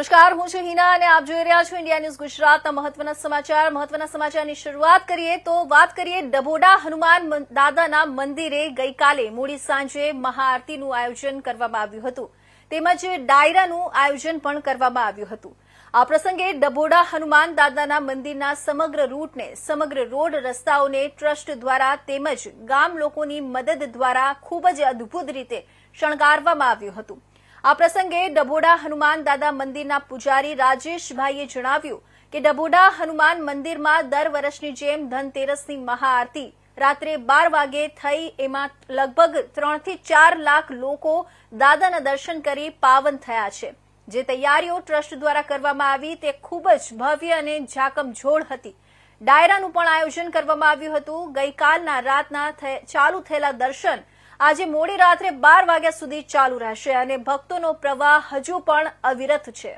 નમસ્કાર, હું છું હિના અને આપ જોઈ રહ્યા છો ઇન્ડિયા ન્યૂઝ ગુજરાતના મહત્વના સમાચાર. મહત્વના સમાચારની શરૂઆત કરીએ તો વાત કરીએ ડભોડા હનુમાન દાદાના મંદિરે ગઈકાલે મોડી સાંજે મહાઆરતીનું આયોજન કરવામાં આવ્યું હતું. તેમજ ડાયરાનું આયોજન પણ કરવામાં આવ્યું હતું. આ પ્રસંગે ડભોડા હનુમાન દાદાના મંદિરના સમગ્ર રૂટને, સમગ્ર રોડ રસ્તાઓને ટ્રસ્ટ દ્વારા તેમજ ગામ લોકોની મદદ દ્વારા ખૂબ જ અદભુત રીતે શણગારવામાં આવ્યું હતું. આ પ્રસંગે ડભોડા હનુમાન દાદા મંદિરના પૂજારી રાજેશભાઈએ જણાવ્યું કે ડભોડા હનુમાન મંદિરમાં દર વર્ષની જેમ ધનતેરસની મહાઆરતી રાત્રે બાર વાગે થઈ, એમાં લગભગ ત્રણથી ચાર લાખ લોકો દાદાના દર્શન કરી પાવન થયા છે. જે તૈયારીઓ ટ્રસ્ટ દ્વારા કરવામાં આવી તે ખૂબ જ ભવ્ય અને ઝાકમઝોળ હતી. ડાયરાનું પણ આયોજન કરવામાં આવ્યું હતું. ગઈકાલના રાતના ચાલુ થયેલા દર્શન આજે મોડી રાત્રે બાર વાગ્યા સુધી ચાલુ રહેશે અને ભક્તોનો પ્રવાહ હજુ પણ અવિરત છે.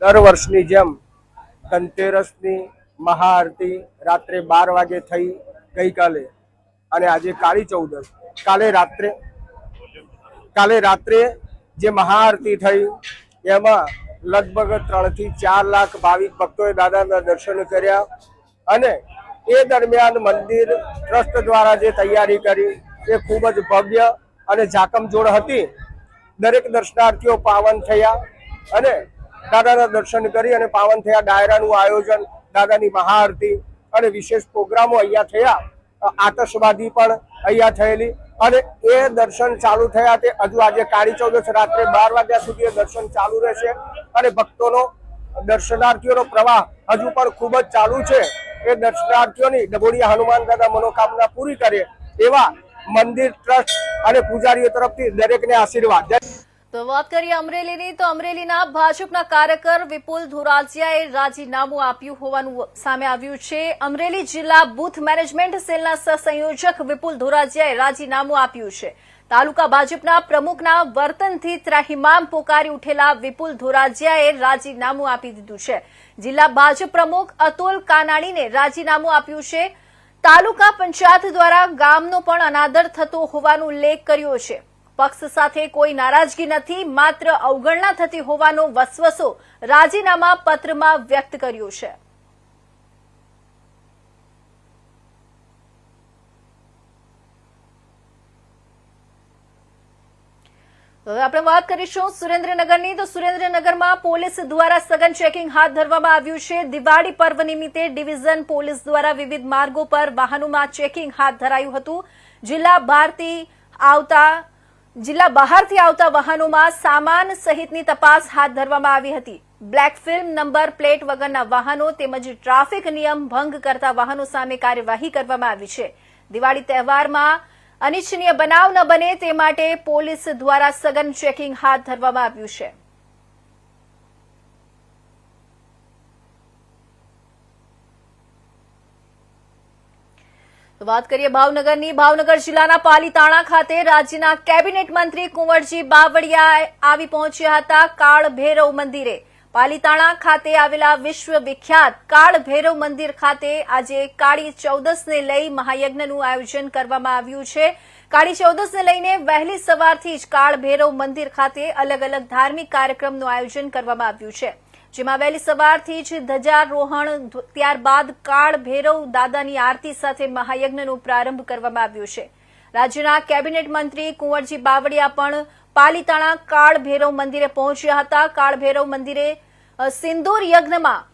દર વર્ષની જેમ ધનતેરસની મહાઆરતી રાત્રે બાર વાગે થઈ ગઈકાલે અને આજે કાળી ચૌદસ. કાલે રાત્રે કાલે રાત્રે જે મહાઆરતી થઈ, એમાં લગભગ ત્રણથી ચાર લાખ ભાવિક ભક્તોએ દાદાના દર્શન કર્યા અને એ દરમિયાન મંદિર ટ્રસ્ટ દ્વારા જે તૈયારી કરી, એ ખૂબ જ ભવ્ય અને જાકમજોડ હતી. દરેક દર્શનાર્થીઓ પાવન થયા અને દાદાના દર્શન કરી અને પાવન થયા ડાયરાનું આયોજન, દાદાની મહાઆરતી અને વિશેષ પ્રોગ્રામો અહીંયા થયા. આતશવાદી પણ અહીંયા થયેલી અને એ દર્શન ચાલુ થયા તે હજુ આજે કાળી ચૌદશ રાત્રે બાર વાગ્યા સુધી એ દર્શન ચાલુ રહેશે અને ભક્તોનો દર્શનાર્થીઓનો પ્રવાહ હજુ પણ ખૂબ જ ચાલુ છે. એ દર્શનાર્થીઓની ડભોડિયા હનુમાન દાદા મનોકામના પૂરી કરે એવા મંદિર, ટ્રસ્ટ અને પૂજારીઓ તરફથી દરેકને આશીર્વાદ. તો વાત કરીએ અમરેલીની, તો અમરેલીના ભાજપના કાર્યકર વિપુલ ધોરાજીયાએ રાજીનામું આપ્યું હોવાનું સામે આવ્યું છે. અમરેલી જિલ્લા બુથ મેનેજમેન્ટ સેલના સહસંયોજક વિપુલ ધોરાજીયાએ રાજીનામું આપ્યું છે. તાલુકા ભાજપના પ્રમુખના વર્તનથી ત્રાહિમામ પોકારી ઉઠેલા વિપુલ ધોરાજીયાએ રાજીનામું આપી દીધું છે. જિલ્લા ભાજપ પ્રમુખ અતુલ કાનાણીને રાજીનામું આપ્યું છે. તાલુકા પંચાયત દ્વારા ગામનો પણ અનાદર થતો હોવાનો ઉલ્લેખ કર્યો છે. પક્ષ સાથે કોઈ નારાજગી નથી, માત્ર અવગણના થતી હોવાનો વસવસો રાજીનામા પત્રમાં વ્યક્ત કર્યો છે. આપણે વાત કરીશું સુરેન્દ્રનગરની. તો સુરેન્દ્રનગરમાં પોલીસ દ્વારા સઘન ચેકિંગ હાથ ધરવામાં આવ્યું છે. દિવાળી પર્વ નિમિત્તે ડિવિઝન પોલીસ દ્વારા વિવિધ માર્ગો પર વાહનોમાં ચેકિંગ હાથ ધરાયું હતું. જિલ્લા બહારથી આવતા, જિલ્લા બહારથી આવતા વાહનોમાં સામાન સહિતની તપાસ હાથ ધરવામાં આવી હતી. બ્લેક ફિલ્મ નંબર પ્લેટ વગરના વાહનો તેમજ ટ્રાફિક નિયમ ભંગ કરતા વાહનો સામે કાર્યવાહી કરવામાં આવી છે. દિવાળી તહેવારમાં અનિચ્છનીય બનાવ ન બને તે માટે પોલીસ દ્વારા સઘન ચેકિંગ હાથ ધરવામાં આવ્યું છે. વાત કરીએ ભાવનગરની. ભાવનગર જિલ્લાના પાલીતાણા ખાતે રાજ્યના કેબિનેટ મંત્રી કુંવરજી બાવળિયા આવી પહોંચ્યા હતા કાળ ભૈરવ મંદિરે. પાલીતાણા ખાતે આવેલા વિશ્વ વિખ્યાત કાળ ભૈરવ મંદિર ખાતે આજે કાળી ચૌદસને લઈ મહાયજ્ઞનું આયોજન કરવામાં આવ્યું છે. કાળી ચૌદસને લઈને વહેલી સવારથી જ કાળ ભૈરવ મંદિર ખાતે અલગ અલગ ધાર્મિક કાર્યક્રમનું આયોજન કરવામાં આવ્યું છે. જેમાં વહેલી સવારથી જ ધ્વજારોહણ ત્યારબાદ કાળ ભૈરવ દાદાની આરતી સાથે મહાયજ્ઞનો પ્રારંભ કરવામાં આવ્યો છે. રાજ્યના કેબિનેટ મંત્રી કુંવરજી બાવળિયા પણ પાલીતાણા કાળ ભૈરવ મંદિરે પહોંચ્યા હતા. કાળ ભૈરવ મંદિરે સિંદૂર યજ્ઞમાં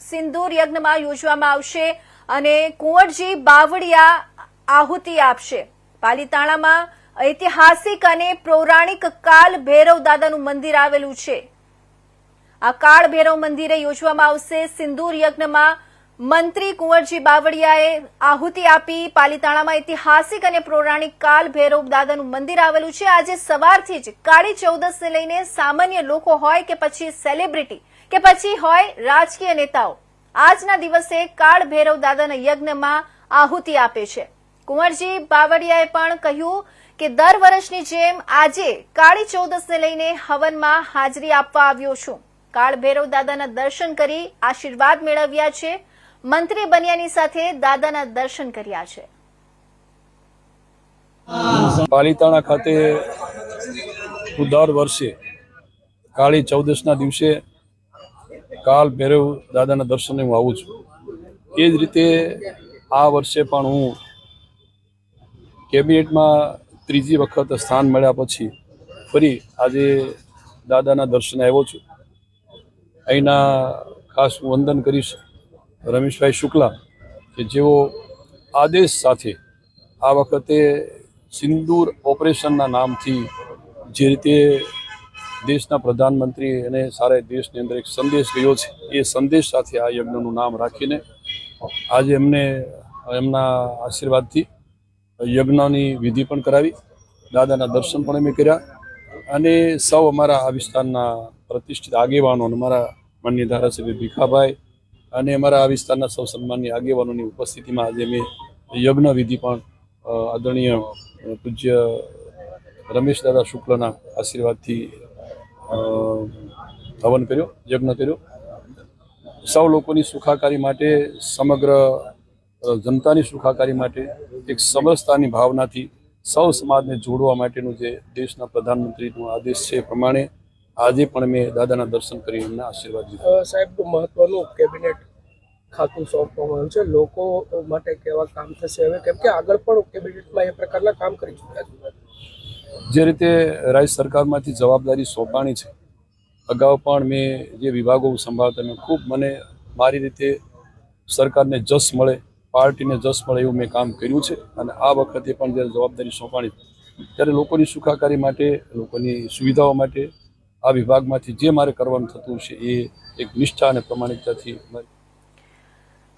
સિંદૂર યજ્ઞમાં યોજવામાં આવશે અને કુંવરજી બાવળિયા આહુતિ આપશે. પાલીતાણામાં ઐતિહાસિક અને પૌરાણિક કાલ ભૈરવ દાદાનું મંદિર આવેલું છે. આ કાળ ભૈરવ મંદિરે યોજવામાં આવશે સિંદૂર યજ્ઞમાં મંત્રી કુંવરજી બાવળિયાએ આહુતિ આપી. પાલીતાણામાં ઐતિહાસિક અને પૌરાણિક કાલ ભૈરવ દાદાનું મંદિર આવેલું છે. આજે સવારથી જ કાળી ચૌદસને લઈને સામાન્ય લોકો હોય કે પછી સેલિબ્રિટી કે પછી હોય રાજકીય નેતાઓ, આજના દિવસે કાળ ભૈરવ દાદાના યજ્ઞમાં આહુતિ આપે છે. કુંવરજી બાવળિયાએ પણ કહ્યું કે દર વર્ષની જેમ આજે કાળી ચૌદસને લઈને હવનમાં હાજરી આપવા આવ્યો છું. કાળ ભૈરવ દાદાના દર્શન કરી આશીર્વાદ મેળવ્યા છે. મંત્રી બન્યાની સાથે દાદાના દર્શન કર્યા છે. પાલીતાણા ખાતે દર વર્ષે કાળી ચૌદશના દિવસે કાલ ભૈરવ દાદાના દર્શને હું આવું છું. એ જ રીતે આ વર્ષે પણ હું કેબિનેટમાં ત્રીજી વખત સ્થાન મળ્યા પછી ફરી આજે દાદાના દર્શને આવ્યો છું. અહીંના ખાસ હું વંદન કરીશ. રમેશભાઈ શુક્લા, કે જેઓ આદેશ સાથે આ વખતે સિંદૂર ઓપરેશનના નામથી જે રીતે દેશના પ્રધાનમંત્રી અને સારા દેશની અંદર એક સંદેશ ગયો છે, એ સંદેશ સાથે આ યજ્ઞનું નામ રાખીને આજે એમને એમના આશીર્વાદથી યજ્ઞની વિધિ પણ કરાવી, દાદાના દર્શન પણ અમે કર્યા અને સૌ અમારા આ વિસ્તારના પ્રતિષ્ઠિત આગેવાનો અને અમારા માન્ય ધારાસભ્ય ભીખાભાઈ અને અમારા આ વિસ્તારના સૌ સન્માનની આગેવાનોની ઉપસ્થિતિમાં આજે અમે યજ્ઞ વિધિ પણ આદરણીય પૂજ્ય રમેશ દાદા શુક્લના આશીર્વાદથી હવન કર્યો, યજ્ઞ કર્યો. સૌ લોકોની સુખાકારી માટે, સમગ્ર જનતાની સુખાકારી માટે, એક સમરસતાની ભાવનાથી સૌ સમાજને જોડવા માટેનું જે દેશના પ્રધાનમંત્રીનો આદેશ છે એ પ્રમાણે આજે પણ મેં દાદાના દર્શન કરી એમના આશીર્વાદ લીધા. સાહેબ મહત્વનું કેબિનેટ ખાતું સોંપવામાં આવ્યું છે. લોકો માટે કેવા કામ થશે? હવે કેમ કે આગળ પણ કેબિનેટમાં એ પ્રકારના કામ કરી ચૂક્યા છે. જે રીતે રાજ્ય સરકારમાંથી જવાબદારી સોંપાણી છે અગાઉ પણ મેં જે વિભાગો સંભાળતા મેં ખૂબ મને મારી રીતે સરકારને જસ મળે પાર્ટીને જસ મળે એવું મેં કામ કર્યું છે. અને આ વખતે પણ જ્યારે જવાબદારી સોંપાણી ત્યારે લોકોની સુખાકારી માટે લોકોની સુવિધાઓ માટે આ વિભાગમાંથી જે મારે કરવાનું થતું છે એ એક નિષ્ઠા અને પ્રમાણિકતાથી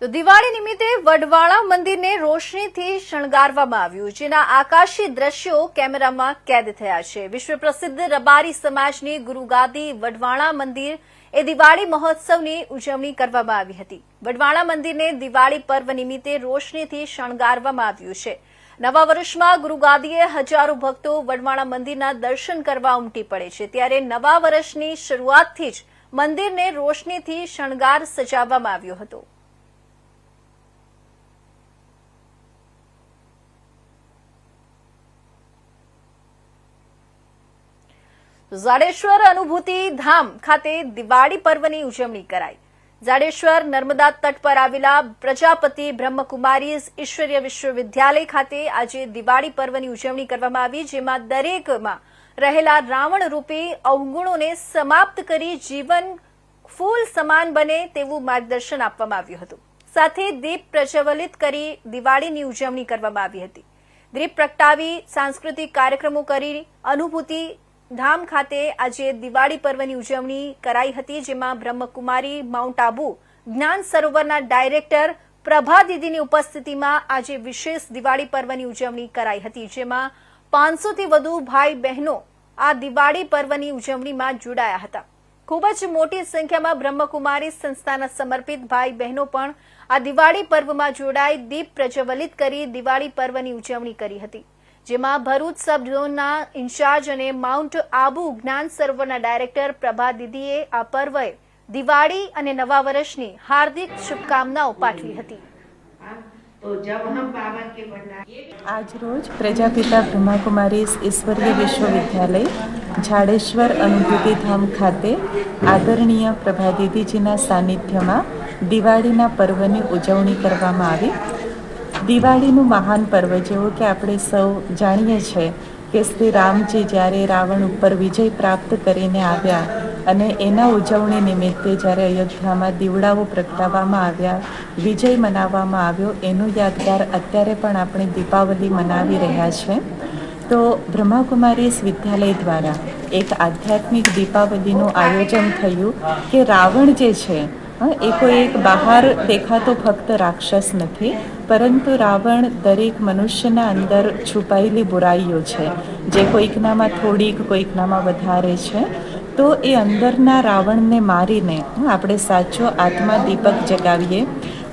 તો દિવાળી નિમિત્તે વડવાળા મંદિરને રોશનીથી શણગારવામાં આવ્યું જેના આકાશી દ્રશ્યો કેમેરામાં કેદ થયા છે. વિશ્વ પ્રસિદ્ધ રબારી સમાજની ગુરુગાદી વડવાળા મંદિર એ દિવાળી મહોત્સવની ઉજવણી કરવામાં આવી હતી. વડવાળા મંદિરને દિવાળી પર્વ નિમિત્તે રોશનીથી શણગારવામાં આવ્યું છે. નવા વર્ષમાં ગુરુગાદીએ હજારો ભક્તો વડવાણા મંદિરના દર્શન કરવા ઉમટી પડે છે. ત્યારે નવા વર્ષની શરૂઆતથી જ મંદિરને રોશનીથી શણગાર સજાવવામાં આવ્યો હતો. જાડેશ્વર અનુભૂતિ ધામ ખાતે દિવાળી પર્વની ઉજવણી કરાઈ. ઝાડેશ્વર નર્મદા તટ પર આવેલા પ્રજાપતિ બ્રહ્મકુમારી ઈશ્વરીય વિશ્વવિદ્યાલય ખાતે આજે દિવાળી પર્વની ઉજવણી કરવામાં આવી, જેમાં દરેકમાં રહેલા રાવણ રૂપી અવગુણોને સમાપ્ત કરી જીવન ફૂલ સમાન બને તેવું માર્ગદર્શન આપવામાં આવ્યું હતું. સાથે દીપ પ્રજ્વલિત કરી દિવાળીની ઉજવણી કરવામાં આવી હતી. દીપ પ્રગટાવી સાંસ્કૃતિક કાર્યક્રમો કરી, અનુભૂતિ ધામ ખાતે આજે દિવાળી પર્વની ઉજવણી કરાઈ હતી, જેમાં બ્રહ્મકુમારી, માઉન્ટ આબુ, જ્ઞાન સરોવરના ડાયરેક્ટર પ્રભા દીદીની ઉપસ્થિતિમાં આજે વિશેષ દિવાળી પર્વની ઉજવણી કરાઈ હતી, જેમાં પાંચસોથી વધુ ભાઈ બહેનો આ દિવાળી પર્વની ઉજવણીમાં જોડાયા હતા. ખૂબ જ મોટી સંખ્યામાં બ્રહ્મકુમારી સંસ્થાના સમર્પિત ભાઈ બહેનો પણ આ દિવાળી પર્વમાં જોડાઈ દીપ પ્રજ્વલિત કરી દિવાળી પર્વની ઉજવણી કરી હતી. જેમાં ભરૂચ સબ ઇન્ચાર્જ અને માઉન્ટ આબુ જ્ઞાન સર્વના ડાયરેક્ટર પ્રભા દીદીએ આ પર્વે દિવાળી અને નવા વર્ષની હાર્દિક શુભકામનાઓ પાઠવી હતી. આજ રોજ પ્રજાપિતા બ્રહ્માકુમારી ઈશ્વરીય વિશ્વવિદ્યાલય જાડેશ્વર અનુભૂતિ ધામ ખાતે આદરણીય પ્રભા દીદીજીના સાનિધ્યમાં દિવાળીના પર્વની ઉજવણી કરવામાં આવી. દિવાળીનું મહાન પર્વ જેવું કે આપણે સૌ જાણીએ છીએ કે શ્રી રામજી જ્યારે રાવણ ઉપર વિજય પ્રાપ્ત કરીને આવ્યા અને એના ઉજવણી નિમિત્તે જ્યારે અયોધ્યામાં દીવડાઓ પ્રગટાવવામાં આવ્યા, વિજય મનાવવામાં આવ્યો, એનું યાદગાર અત્યારે પણ આપણે દીપાવલી મનાવી રહ્યા છે તો બ્રહ્માકુમારીસ વિદ્યાલય દ્વારા એક આધ્યાત્મિક દીપાવલીનું આયોજન થયું કે રાવણ જે છે હં, એ કોઈ એક બહાર દેખાતો ફક્ત રાક્ષસ નથી પરંતુ રાવણ દરેક મનુષ્યના અંદર છુપાયેલી બુરાઈઓ છે. જે કોઈકનામાં થોડીક કોઈકનામાં વધારે છે. તો એ અંદરના રાવણને મારીને આપણે સાચો આત્મા દીપક જગાવીએ.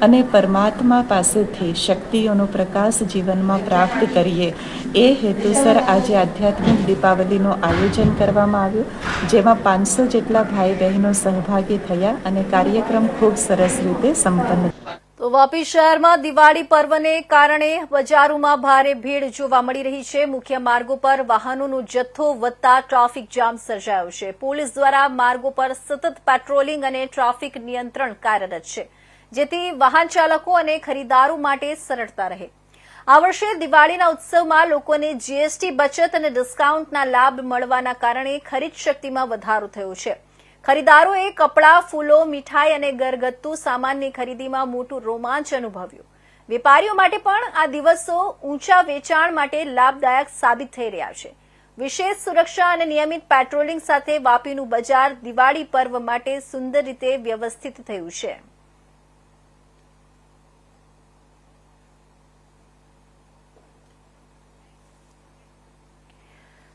અને પરમાત્મા પાસેથી શક્તિઓનો પ્રકાશ જીવનમાં પ્રાપ્ત કરીએ. એ હેતુસર આજે આધ્યાત્મિક દીપાવલીનું આયોજન કરવામાં આવ્યું, જેમાં પાંચસો જેટલા ભાઈ બહેનો સહભાગી થયા અને કાર્યક્રમ ખૂબ સરસ રીતે સંપન્ન તો વાપી શહેરમાં દિવાળી પર્વને કારણે બજારોમાં ભારે ભીડ જોવા મળી રહી છે. મુખ્ય માર્ગો પર વાહનોનો જથ્થો વધતા ટ્રાફિક જામ સર્જાયો છે. પોલીસ દ્વારા માર્ગો પર સતત પેટ્રોલિંગ અને ટ્રાફિક નિયંત્રણ કાર્યરત છે. જેથી વાહન ચાલકો અને ખરીદારો માટે સરળતા રહે. આ વર્ષે દિવાળીના ઉત્સવમાં લોકોને જીએસટી બચત અને ડિસ્કાઉન્ટના લાભ મળવાના કારણે ખરીદ શક્તિમાં વધારો થયો છે. ખરીદારોએ કપડાં, ફૂલો, મીઠાઈ અને ઘરગથ્થુ સામાનની ખરીદીમાં મોટું રોમાંચ અનુભવ્યું. વેપારીઓ માટે પણ આ દિવસો ઊંચા વેચાણ માટે લાભદાયક સાબિત થઈ રહ્યા છે. વિશેષ સુરક્ષા અને નિયમિત પેટ્રોલિંગ સાથે વાપીનું બજાર દિવાળી પર્વ માટે સુંદર રીતે વ્યવસ્થિત થયું છે.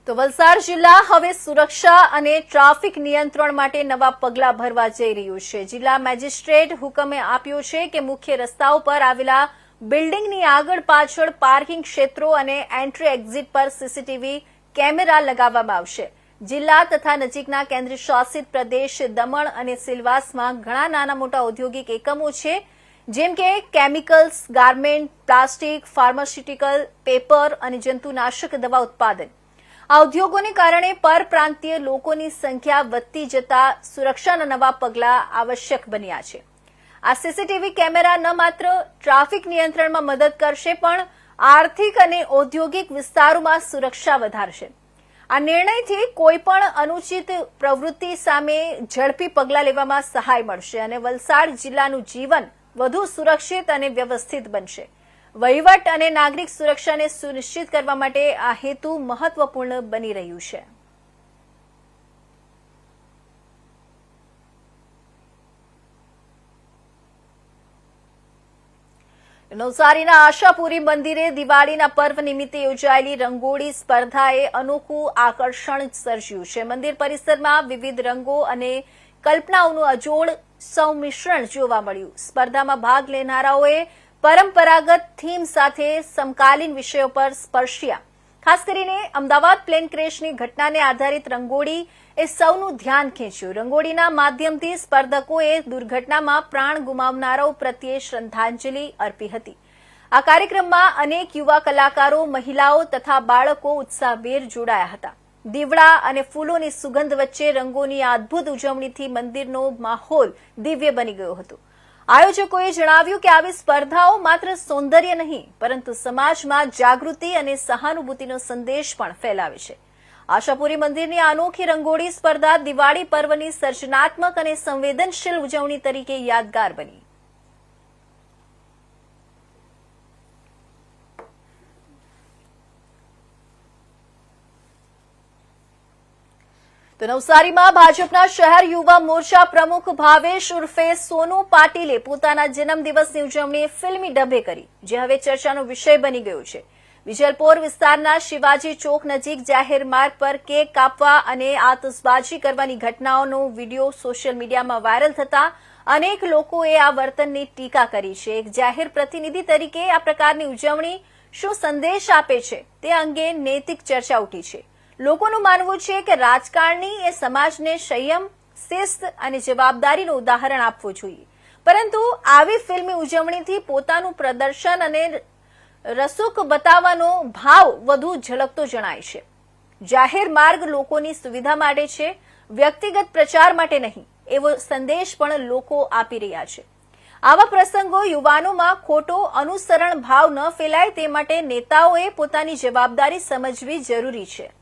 તો વલસાડ જિલ્લા હવે સુરક્ષા અને ટ્રાફિક નિયંત્રણ માટે નવા પગલાં ભરવા જઈ રહ્યું છે. જિલ્લા મેજિસ્ટ્રેટ હુકમે આપ્યો છે કે મુખ્ય રસ્તાઓ પર આવેલા બિલ્ડિંગની આગળ પાછળ પાર્કિંગ ક્ષેત્રો અને એન્ટ્રી એક્ઝિટ પર સીસીટીવી કેમેરા લગાવવામાં આવશે. જિલ્લા તથા નજીકના કેન્દ્ર શાસિત પ્રદેશ દમણ અને સિલવાસમાં ઘણા નાના મોટા ઔદ્યોગિક એકમો છે, જેમ કે chemicals, garment, plastic, pharmaceutical, paper અને જંતુનાશક દવા ઉત્પાદન. આ ઉદ્યોગોને કારણે પરપ્રાંતીય લોકોની સંખ્યા વધતી જતા સુરક્ષાના નવા પગલાં આવશ્યક બન્યા છે. આ સીસીટીવી કેમેરા ન માત્ર ટ્રાફિક નિયંત્રણમાં મદદ કરશે, પણ આર્થિક અને ઔદ્યોગિક વિસ્તારોમાં સુરક્ષા વધારશે. આ નિર્ણયથી કોઈપણ અનુચિત પ્રવૃત્તિ સામે ઝડપી પગલાં લેવામાં સહાય મળશે અને વલસાડ જિલ્લાનું જીવન વધુ સુરક્ષિત અને વ્યવસ્થિત બનશે. વહીવટ અને નાગરિક સુરક્ષાને સુનિશ્ચિત કરવા માટે આ હેતુ મહત્વપૂર્ણ બની રહ્યું છે. નવસારીના આશાપુરી મંદિરે દિવાળીના પર્વ નિમિત્તે યોજાયેલી રંગોળી સ્પર્ધાએ અનોખું આકર્ષણ સર્જ્યું છે. મંદિર પરિસરમાં વિવિધ રંગો અને કલ્પનાઓનું અજોડ સૌમિશ્રણ જોવા મળ્યું. સ્પર્ધામાં ભાગ લેનારાઓએ પરંપરાગત થીમ સાથે સમકાલીન વિષયો પર સ્પર્શ્યા. ખાસ કરીને અમદાવાદ પ્લેન ક્રેશની ઘટનાને આધારિત રંગોળી એ સૌનું ધ્યાન ખેંચ્યું. રંગોળીના માધ્યમથી સ્પર્ધકોએ દુર્ઘટનામાં પ્રાણ ગુમાવનારાઓ પ્રત્યે શ્રદ્ધાંજલિ અર્પી હતી. આ કાર્યક્રમમાં અનેક યુવા કલાકારો, મહિલાઓ તથા બાળકો ઉત્સાહભેર જોડાયા હતા. દીવડા અને ફૂલોની સુગંધ વચ્ચે રંગોની આ અદભુત ઉજવણીથી મંદિરનો માહોલ દિવ્ય બની ગયો હતો. આયોજકોએ જણાવ્યું કે આવી સ્પર્ધાઓ માત્ર સૌંદર્ય નહીં, પરંતુ સમાજમાં જાગૃતિ અને સહાનુભૂતિનો સંદેશ પણ ફેલાવે છે. આશાપુરી મંદિરની અનોખી રંગોળી સ્પર્ધા દિવાળી પર્વની સર્જનાત્મક અને સંવેદનશીલ ઉજવણી તરીકે યાદગાર બની. તો નવસારીમાં ભાજપના શહેર યુવા મોરચા પ્રમુખ ભાવેશ ઉર્ફે સોનુ પાટીલે પોતાના જન્મદિવસની ઉજવણી ફિલ્મી ડબે કરી, જે હવે ચર્ચાનો વિષય બની ગયો છે. વિજલપોર વિસ્તારના શિવાજી ચોક નજીક જાહેર માર્ગ પર કેક કાપવા અને આતશબાજી કરવાની ઘટનાઓનો વીડિયો સોશિયલ મીડિયામાં વાયરલ થતા અનેક લોકોએ આ વર્તનની ટીકા કરી છે. એક જાહેર પ્રતિનિધિ તરીકે આ પ્રકારની ઉજવણી શું સંદેશ આપે છે તે અંગે નૈતિક ચર્ચા ઉઠી છે. લોકોનું માનવું છે કે રાજકારણી એ સમાજને સંયમ, શિસ્ત અને જવાબદારીનું ઉદાહરણ આપવું જોઈએ. પરંતુ આવી ફિલ્મી ઉજવણીથી પોતાનું પ્રદર્શન અને રસુક બતાવવાનો ભાવ વધુ ઝળકતો જણાય છે. જાહેર માર્ગ લોકોની સુવિધા માટે છે, વ્યક્તિગત પ્રચાર માટે નહીં, એવો સંદેશ પણ લોકો આપી રહ્યા છે. આવા પ્રસંગો યુવાનોમાં ખોટો અનુસરણ ભાવ ન ફેલાય તે માટે નેતાઓએ પોતાની જવાબદારી સમજવી જરૂરી છે.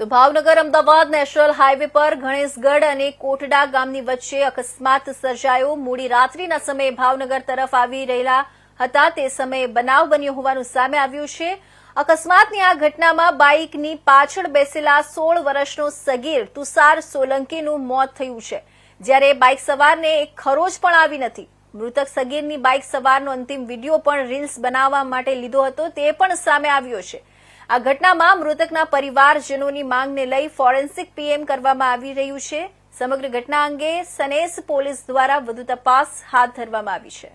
તો ભાવનગર, અમદાવાદ, નેશનલ હાઈવે પર ગણેશગઢ અને કોટડા ગામની વચ્ચે અકસ્માત સર્જાયો. મોડી રાત્રિના સમયે ભાવનગર તરફ આવી રહેલા હતા. તે સમયે બનાવ બન્યો હોવાનું સામે આવ્યું છે. અકસ્માતની આ ઘટનામાં બાઇકની પાછળ બેસેલા સોળ વર્ષનો સગીર તુષાર સોલંકીનું મોત થયું છે. જ્યારે બાઇક સવારને એક ખરોચ પણ આવી નથી. મૃતક સગીરની બાઇક સવારનો અંતિમ વીડિયો પણ રીલ્સ બનાવવા માટે લીધો હતો. તે પણ સામે આવ્યો છે. આ ઘટનામાં મૃતકના પરિવારજનોની માંગને લઈ ફોરેન્સિક પીએમ કરવામાં આવી રહ્યું છે. સમગ્ર ઘટના અંગે સનેસ પોલીસ દ્વારા વધુ તપાસ હાથ ધરવામાં આવી છે.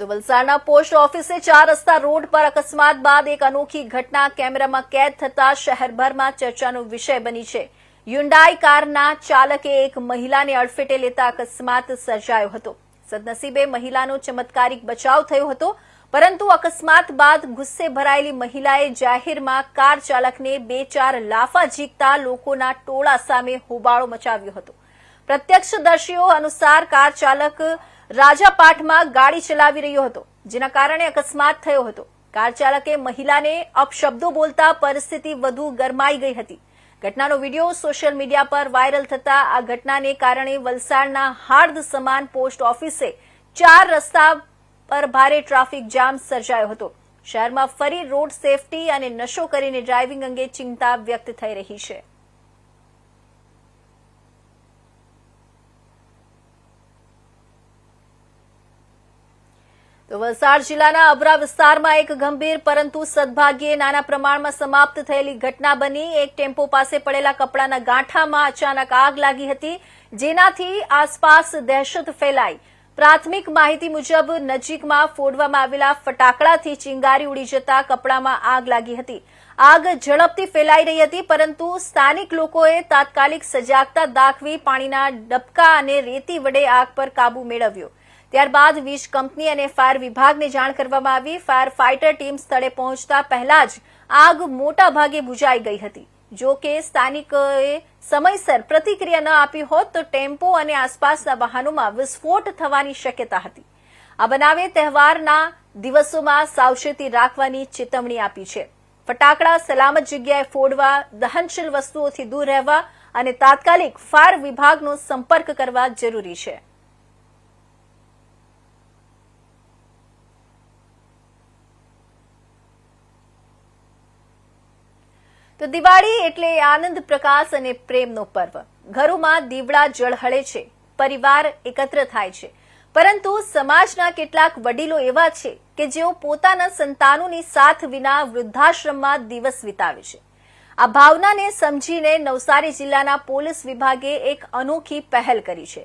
તો વલસાડના પોસ્ટ ઓફિસે ચાર રસ્તા રોડ પર અકસ્માત બાદ એક અનોખી ઘટના કેમેરામાં કેદ થતા શહેરભરમાં ચર્ચાનો વિષય બની છે. યુન્ડાઈ કારના ચાલકે એક મહિલાને અડફેટે લેતા અકસ્માત સર્જાયો હતો. સદનસીબે મહિલાનો ચમત્કારિક બચાવ થયો હતો, પરંતુ અકસ્માત બાદ ગુસ્સે ભરાયેલી મહિલાએ જાહેરમાં કાર ચાલકને બે ચાર લાફા ઝીકતા લોકોના ટોળા સામે હોબાળો મચાવ્યો હતો. પ્રત્યક્ષદર્શીઓ અનુસાર કાર ચાલક રાજાપાઠમાં ગાડી ચલાવી રહ્યો હતો, જેના કારણે અકસ્માત થયો હતો. કાર ચાલકે મહિલાને અપશબ્દો બોલતા પરિસ્થિતિ વધુ ગરમાઈ ગઈ હતી. ઘટનાનો વીડિયો સોશિયલ મીડિયા પર વાયરલ થતા આ ઘટનાને કારણે વલસાડના હાર્દ સમાન પોસ્ટ ઓફિસે ચાર રસ્તા પર ભારે ટ્રાફિક જામ સર્જાયો હતો. શહેરમાં ફરી રોડ સેફટી અને નશો કરીને ડ્રાઇવિંગ અંગે ચિંતા વ્યક્ત થઈ રહી છે. તો વલસાડ જિલ્લાના અબરા વિસ્તારમાં એક ગંભીર પરંતુ સદભાગ્યે નાના પ્રમાણમાં સમાપ્ત થયેલી ઘટના બની. એક ટેમ્પો પાસે પડેલા કપડાના ગાંઠામાં અચાનક આગ લાગી હતી, જેનાથી આસપાસ દહેશત ફેલાઈ. પ્રાથમિક માહિતી મુજબ નજીકમાં ફોડવામાં આવેલા ફટાકડાથી ચિંગારી ઉડી જતા કપડામાં આગ લાગી હતી. આગ ઝડપથી ફેલાઈ રહી હતી, પરંતુ સ્થાનિક લોકોએ તાત્કાલિક સજાગતા દાખવી પાણીના ડબકા અને રેતી વડે આગ પર કાબુ મેળવ્યો. ત્યારબાદ વીજ કંપની અને ફાયર વિભાગને જાણ કરવામાં આવી. ફાયર ફાઇટર ટીમ સ્થળે પહોંચતા પહેલા જ આગ મોટા ભાગે બુઝાઈ ગઈ હતી. જો કે સ્થાનિકોએ સમયસર પ્રતિક્રિયા ન આપી હોત તો ટેમ્પો અને આસપાસના વાહનોમાં વિસ્ફોટ થવાની શક્યતા હતી. આ બનાવે તહેવારના દિવસોમાં સાવચેતી રાખવાની ચેતવણી આપી છે. ફટાકડા સલામત જગ્યાએ ફોડવા, દહનશીલ વસ્તુઓથી દૂર રહેવા અને તાત્કાલિક ફાયર વિભાગનો સંપર્ક કરવા જરૂરી છે. તો દિવાળી એટલે આનંદ, પ્રકાશ અને પ્રેમનો પર્વ. ઘરોમાં દીવડા જળહળે છે, પરિવાર એકત્ર થાય છે. પરંતુ સમાજના કેટલાક વડીલો એવા છે કે જેઓ પોતાના સંતાનોની સાથ વિના વૃદ્ધાશ્રમમાં દિવસ વિતાવે છે. આ ભાવનાને સમજીને નવસારી જિલ્લાના પોલીસ વિભાગે એક અનોખી પહેલ કરી છે.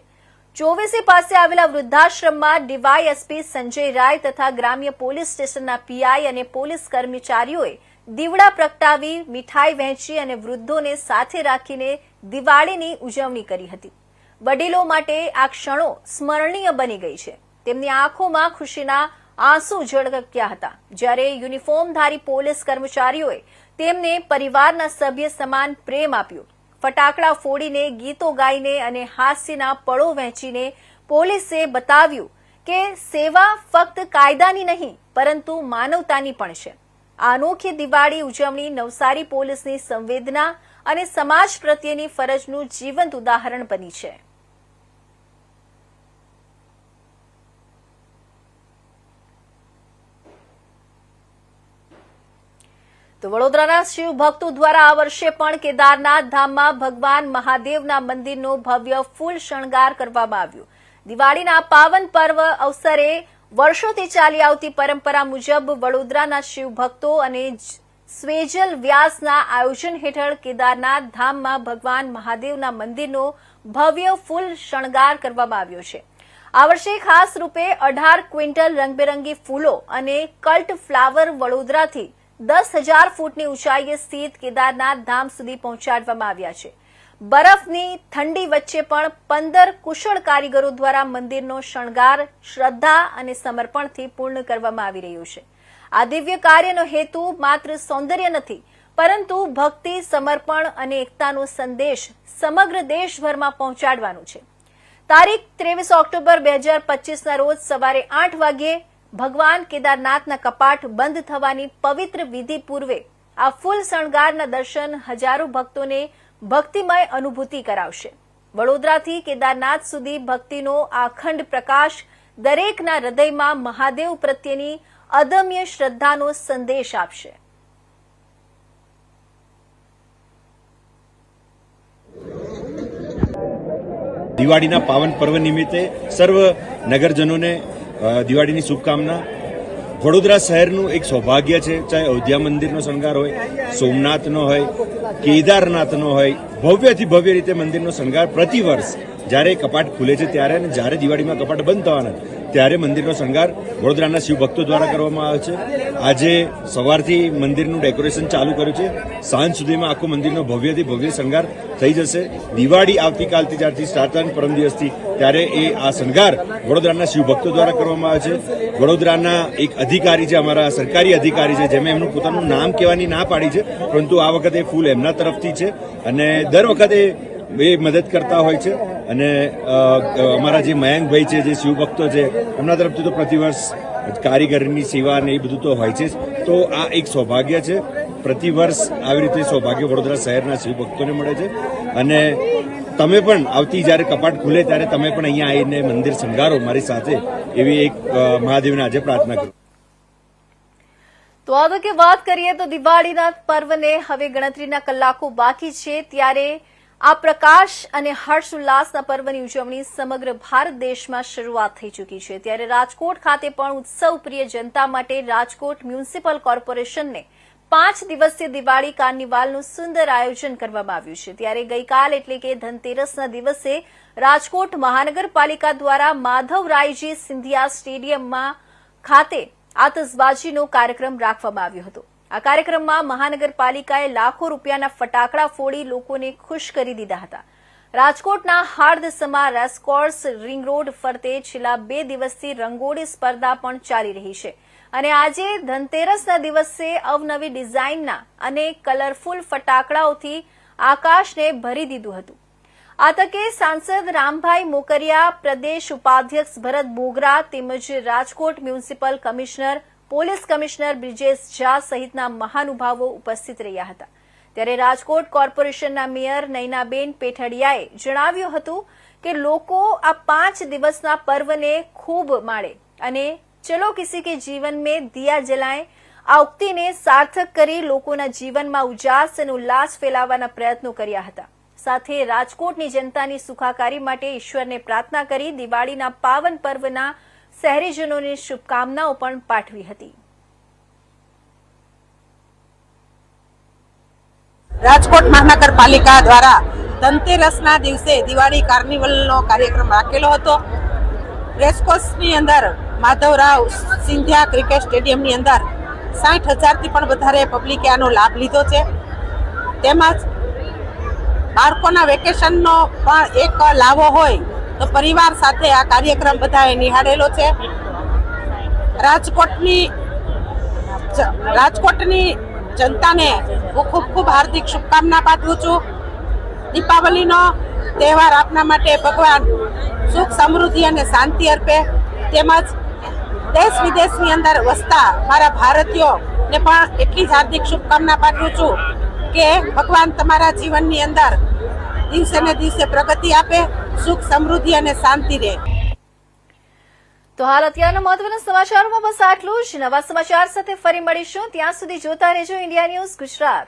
ચોવીસી પાસે આવેલા વૃદ્ધાશ્રમમાં ડીવાયએસપી સંજય રાય તથા ગ્રામ્ય પોલીસ સ્ટેશનના પીઆઈ અને પોલીસ કર્મચારીઓએ દીવડા પ્રગટાવી, મીઠાઈ વહેંચી અને વૃદ્ધોને સાથે રાખીને દિવાળીની ઉજવણી કરી હતી. વડીલો માટે આ ક્ષણો સ્મરણીય બની ગઈ છે. તેમની આંખોમાં ખુશીના આંસુ ઝળકક્યા હતા. જ્યારે યુનિફોર્મધારી પોલીસ કર્મચારીઓએ તેમને પરિવારના સભ્ય સમાન પ્રેમ આપ્યો. ફટાકડા ફોડીને, ગીતો ગાઈને અને હાસ્યના પળો વહેંચીને પોલીસે બતાવ્યું કે સેવા ફક્ત કાયદાની નહીં, પરંતુ માનવતાની પણ છે. અનોખી દિવાળી ઉજવણી, નવસારી પોલીસની સંવેદના અને સમાજ પ્રત્યેની ફરજનું જીવંત ઉદાહરણ બની છે. તો વડોદરાના શિવ ભક્તો દ્વારા આ વર્ષે પણ કેદારનાથ ધામમાં ભગવાન મહાદેવના મંદિરનો ભવ્ય ફૂલ શણગાર કરવામાં આવ્યો. દિવાળીના પાવન પર્વ અવસરે વર્ષોથી ચાલી આવતી પરંપરા મુજબ વડોદરાના શિવ ભક્તો અને સ્વેજલ વ્યાસના આયોજન હેઠળ કેદારનાથ ધામમાં ભગવાન મહાદેવના મંદિરનો ભવ્ય ફૂલ શણગાર કરવામાં આવ્યો છે. આ વર્ષે ખાસ રૂપે અઢાર ક્વિન્ટલ રંગબેરંગી ફૂલો અને કલ્ટ ફ્લાવર વડોદરાથી દસ હજાર ફૂટની ઊંચાઈએ સ્થિત કેદારનાથ ધામ સુધી પહોંચાડવામાં આવ્યા છે. બરફની ઠંડી વચ્ચે પણ પંદર કુશળ કારીગરો દ્વારા મંદિરનો શણગાર, શ્રદ્ધા અને સમર્પણથી પૂર્ણ કરવામાં આવી રહ્યો છે. આ દિવ્ય કાર્યનો હેતુ માત્ર સૌંદર્ય નથી, પરંતુ ભક્તિ, સમર્પણ અને એકતાનો સંદેશ સમગ્ર દેશભરમાં પહોંચાડવાનો છે. તારીખ ત્રેવીસ ઓક્ટોબર બે હજાર પચીસના રોજ સવારે આઠ વાગ્યે ભગવાન કેદારનાથના કપાટ બંધ થવાની પવિત્ર વિધિ પૂર્વે આ ફૂલ શણગારના દર્શન હજારો ભક્તોને ભક્તિમય અનુભૂતિ કરાવશે. વડોદરાથી કેદારનાથ સુધી ભક્તિનો આખંડ પ્રકાશ દરેકના હૃદયમાં મહાદેવ પ્રત્યેની અદમ્ય શ્રદ્ધાનો સંદેશ આપશે. દિવાળીના પાવન પર્વ નિમિત્તે સર્વ નગરજનોને દિવાળીની શુભકામના વડોદરા શહેરનું એક સૌભાગ્ય છે, ચાહે અયોધ્યા મંદિરનો શણગાર હોય, સોમનાથનો હોય, કેદારનાથનો હોય, ભવ્યથી ભવ્ય રીતે મંદિરનો શણગાર પ્રતિ વર્ષ જ્યારે કપાટ ખુલે છે ત્યારે અને જ્યારે દિવાળીમાં કપાટ બંધ થવાના ત્યારે મંદિરનો શણગાર વડોદરાના શિવભક્તો દ્વારા કરવામાં આવે છે. આજે સવારથી મંદિરનું ડેકોરેશન ચાલુ કર્યું છે. સાંજ સુધીમાં આખું મંદિરનો ભવ્યથી ભવ્ય શણગાર થઈ જશે. દિવાળી આવતીકાલથી જ્યારથી સ્ટાર્ટ પરમ દિવસથી ત્યારે એ આ શણગાર વડોદરાના શિવભક્તો દ્વારા કરવામાં આવે છે. વડોદરાના એક અધિકારી છે, અમારા સરકારી અધિકારી છે જેમણે એમનું પોતાનું નામ કહેવાની ના પાડી છે, પરંતુ આ વખતે ફૂલ એમના તરફથી છે અને દર વખતે એ મદદ કરતા હોય છે. અને અમારા જે મયંકભાઈ છે, જે શિવભક્તો છે, એમના તરફથી તો પ્રતિવર્ષ કારીગરની સેવા ને એ બધું તો હોય છે તો આ એક સૌભાગ્ય છે. પ્રતિવર્ષ આવી રીતે સૌભાગ્ય વડોદરા શહેરના શિવભક્તોને મળે છે. અને તમે પણ આવતી જ્યારે કપાટ ખુલે ત્યારે તમે પણ અહીંયા આવીને મંદિર શણગારો મારી સાથે, એવી એક મહાદેવને આજે પ્રાર્થના કરું. તો આ તકે વાત કરીએ તો દિવાળીના પર્વને હવે ગણતરીના કલાકો બાકી છે, ત્યારે આ પ્રકાશ અને હર્ષ ઉલ્લાસના પર્વની ઉજવણી સમગ્ર ભારત દેશમાં શરૂઆત થઈ ચૂકી છે. ત્યારે રાજકોટ ખાતે પણ ઉત્સવ પ્રિય જનતા માટે રાજકોટ મ્યુનિસિપલ કોર્પોરેશનને પાંચ દિવસીય દિવાળી કાર્નિવાલનું સુંદર આયોજન કરવામાં આવ્યું છે. ત્યારે ગઈકાલ એટલે કે ધનતેરસના દિવસે રાજકોટ મહાનગરપાલિકા દ્વારા માધવરાયજી સિંધિયા સ્ટેડિયમમાં ખાતે આતશબાજીનો કાર્યક્રમ રાખવામાં આવ્યો હતો. આ કાર્યક્રમમાં મહાનગરપાલિકાએ લાખો રૂપિયાના ફટાકડા ફોડી લોકોને ખુશ કરી દીધા હતા. રાજકોટના હાર્દસમા રેસકોર્સ રિંગ રોડ ફરતે છેલ્લા બે દિવસથી રંગોળી સ્પર્ધા પણ ચાલી રહી છે. અને આજે ધનતેરસના દિવસે અવનવી ડિઝાઇનના અને કલરફુલ ફટાકડાઓથી આકાશને ભરી દીધું હતું. આ તકે સાંસદ રામભાઈ મોકરિયા, પ્રદેશ ઉપાધ્યક્ષ ભરત બોગરા તેમજ Rajkot municipal commissioner, police commissioner Brijesh Jha સહિતના મહાનુભાવો ઉપસ્થિત રહ્યા હતા. ત્યારે રાજકોટ કોર્પોરેશનના મેયર નૈનાબેન પેઠડિયાએ જણાવ્યું હતું કે લોકો આ પાંચ દિવસના પર્વને ખૂબ માણે અને ચલો કિસી કે જીવન મેં દિયા જલાएं આ સાર્થક કરી લોકોના જીવનમાં ઉજાસ અને ઉલ્લાસ ફેલાવવાના પ્રયત્નો કર્યા હતા. સાથે રાજકોટની જનતાની સુખાકારી માટે ઈશ્વરને પ્રાર્થના કરી દિવાળીના પાવન પર્વના શહેરીજનોને શુભકામનાઓ પણ પાઠવી હતી. રાજકોટ મહાનગરપાલિકા દ્વારા ધનતેરસના દિવસે દિવાળી કાર્નિવલનો કાર્યક્રમ રાખેલો હતો. રેસકોર્સની અંદર માધવરાવ સિંધિયા ક્રિકેટ સ્ટેડિયમની અંદર સાઠ હજારથી પણ વધારે પબ્લિકે આનો લાભ લીધો છે. તેમજ બાળકોના વેકેશનનો પણ એક લાવો હોય તો પરિવાર સાથે આ કાર્યક્રમ બધાએ નિહાળેલો છે. રાજકોટની રાજકોટની જનતાને હું ખૂબ ખૂબ હાર્દિક શુભકામના પાઠવું છું. દીપાવલીનો તહેવાર આપના માટે ભગવાન સુખ, સમૃદ્ધિ અને શાંતિ અર્પે. તેમજ દેશ વિદેશની અંદર વસતા મારા ભારતીયોને પણ એટલી જ હાર્દિક શુભકામના પાઠવું છું કે ભગવાન તમારા જીવનની અંદર દિવસે ને દિવસે પ્રગતિ આપે, સુખ, સમૃદ્ધિ અને શાંતિ રહે. તો હાલ અત્યારના મહત્વના સમાચારોમાં બસ આટલું જ. નવા સમાચાર સાથે ફરી મળીશું. ત્યાં સુધી જોતા રહેજો ઇન્ડિયા ન્યૂઝ ગુજરાત.